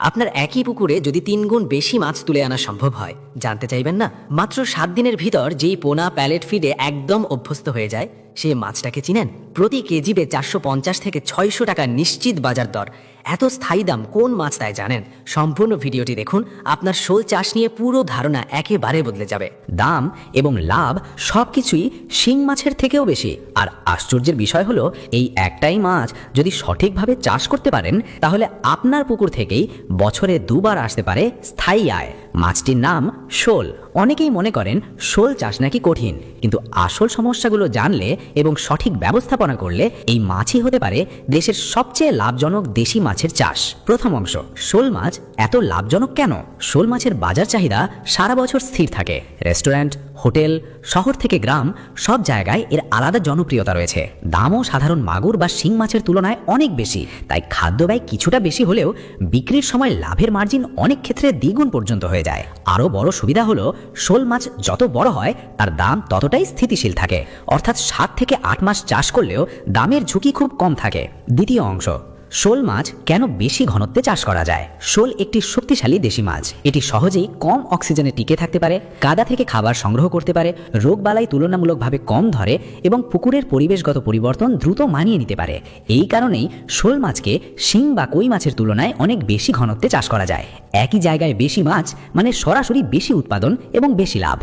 আপনার একই পুকুরে যদি তিন গুণ বেশি মাছ তুলে আনা সম্ভব হয়, জানতে চাইবেন না? মাত্র সাত দিনের ভিতর যেই পোনা প্যালেট ফিডে একদম অভ্যস্ত হয়ে যায় সে মাছটাকে চিনেন? প্রতি কেজিতে চারশো পঞ্চাশ থেকে ছয়শো টাকা নিশ্চিত বাজার দর। এত স্থায়ী দাম কোন মাছ তাই জানেন? সম্পূর্ণ ভিডিওটি দেখুন, আপনার শোল চাষ নিয়ে পুরো ধারণা একেবারে বদলে যাবে। দাম এবং লাভ সবকিছুই শিং মাছের থেকেও বেশি। আর আশ্চর্যের বিষয় হলো, এই একটাই মাছ যদি সঠিকভাবে চাষ করতে পারেন, তাহলে আপনার পুকুর থেকেই বছরে দুবার আসতে পারে স্থায়ী আয়। মাছটির নাম শোল। অনেকেই মনে করেন শোল চাষ নাকি কঠিন, কিন্তু আসল সমস্যাগুলো জানলে এবং সঠিক ব্যবস্থাপনা করলে এই মাছই হতে পারে দেশের সবচেয়ে লাভজনক দেশি মাছের চাষ। প্রথম অংশ, শোল মাছ এত লাভজনক কেন? শোল মাছের বাজার চাহিদা সারা বছর স্থির থাকে। রেস্টুরেন্ট, হোটেল, শহর থেকে গ্রাম, সব জায়গায় এর আলাদা জনপ্রিয়তা রয়েছে। দামও সাধারণ মাগুর বা শিং মাছের তুলনায় অনেক বেশি, তাই খাদ্য ব্যয় কিছুটা বেশি হলেও বিক্রির সময় লাভের মার্জিন অনেক ক্ষেত্রে দ্বিগুণ পর্যন্ত হয়ে যায়। আরও বড় সুবিধা হলো, শোল মাছ যত বড় হয়, তার দাম ততটাই স্থিতিশীল থাকে। অর্থাৎ সাত থেকে আট মাস চাষ করলেও দামের ঝুঁকি খুব কম থাকে। দ্বিতীয় অংশ শোল মাছ কেন বেশি ঘনত্বে চাষ করা যায়? শোল একটি শক্তিশালী দেশি মাছ। এটি সহজেই কম অক্সিজেনে টিকে থাকতে পারে, কাদা থেকে খাবার সংগ্রহ করতে পারে রোগবালাই তুলনামূলকভাবে কম ধরে এবং পুকুরের পরিবেশগত পরিবর্তন দ্রুত মানিয়ে নিতে পারে। এই কারণেই শোল মাছকে শিং বা কই মাছের তুলনায় অনেক বেশি ঘনত্বে চাষ করা যায়। একই জায়গায় বেশি মাছ মানে সরাসরি বেশি উৎপাদন এবং বেশি লাভ।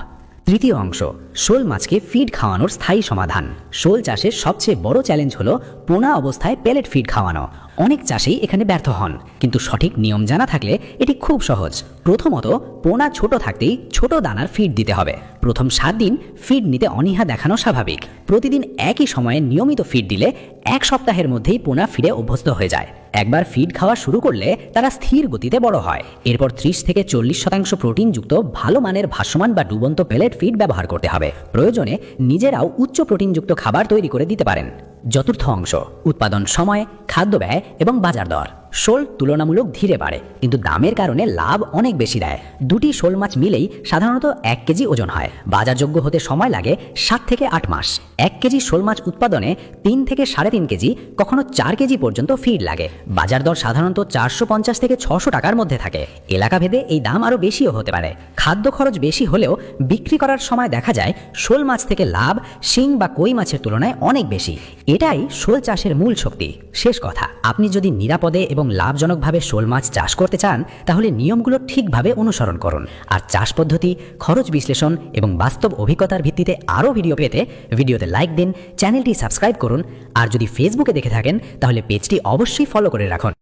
তৃতীয় অংশ, শোল মাছকে ফিড খাওয়ানোর স্থায়ী সমাধান। শোল চাষের সবচেয়ে বড় চ্যালেঞ্জ হলো পোনা অবস্থায় পেলেট ফিড খাওয়ানো। অনেক চাষেই এখানে ব্যর্থ হন। কিন্তু সঠিক নিয়ম জানা থাকলে এটি খুব সহজ। প্রথমত, পোনা ছোট থাকতেই ছোট দানার ফিড দিতে হবে। প্রথম সাত দিন ফিড নিতে অনীহা দেখানো স্বাভাবিক। প্রতিদিন একই সময়ে নিয়মিত ফিড দিলে এক সপ্তাহের মধ্যেই পোনা ফিডে অভ্যস্ত হয়ে যায়। একবার ফিড খাওয়া শুরু করলে তারা স্থির গতিতে বড় হয়। এরপর ত্রিশ থেকে চল্লিশ শতাংশ প্রোটিনযুক্ত ভালো মানের ভাসমান বা ডুবন্ত পেলেট ফিড ব্যবহার করতে হবে। প্রয়োজনে নিজেরাও উচ্চ প্রোটিনযুক্ত খাবার তৈরি করে দিতে পারেন। চতুর্থ অংশ উৎপাদন সময় খাদ্য ব্যয় এবং বাজার দর। শোল তুলনামূলক ধীরে বাড়ে, কিন্তু দামের কারণে লাভ অনেক বেশি দেয়। দুটি শোল মাছ মিলেই সাধারণত এক কেজি ওজন হয়। বাজারযোগ্য হতে সময় লাগে সাত থেকে আট মাস। এক কেজি শোল মাছ উৎপাদনে তিন থেকে সাড়ে তিন কেজি, কখনো চার কেজি পর্যন্ত ফিড লাগে। বাজার দর সাধারণত চারশো পঞ্চাশ থেকে ছশো টাকার মধ্যে থাকে। এলাকা ভেদে এই দাম আরও বেশিও হতে পারে। খাদ্য খরচ বেশি হলেও বিক্রি করার সময় দেখা যায় শোল মাছ থেকে লাভ শিং বা কই মাছের তুলনায় অনেক বেশি। এটাই শোল চাষের মূল শক্তি। শেষ কথা, আপনি যদি নিরাপদে এবং লাভজনকভাবে শোল মাছ চাষ করতে চান, তাহলে নিয়মগুলো ঠিকভাবে অনুসরণ করুন। আর চাষ পদ্ধতি, খরচ বিশ্লেষণ এবং বাস্তব অভিজ্ঞতার ভিত্তিতে আরও ভিডিও পেতে ভিডিওতে লাইক দিন, চ্যানেলটি সাবস্ক্রাইব করুন। আর যদি ফেসবুকে দেখে থাকেন, তাহলে পেজটি অবশ্যই ফলো করে রাখুন।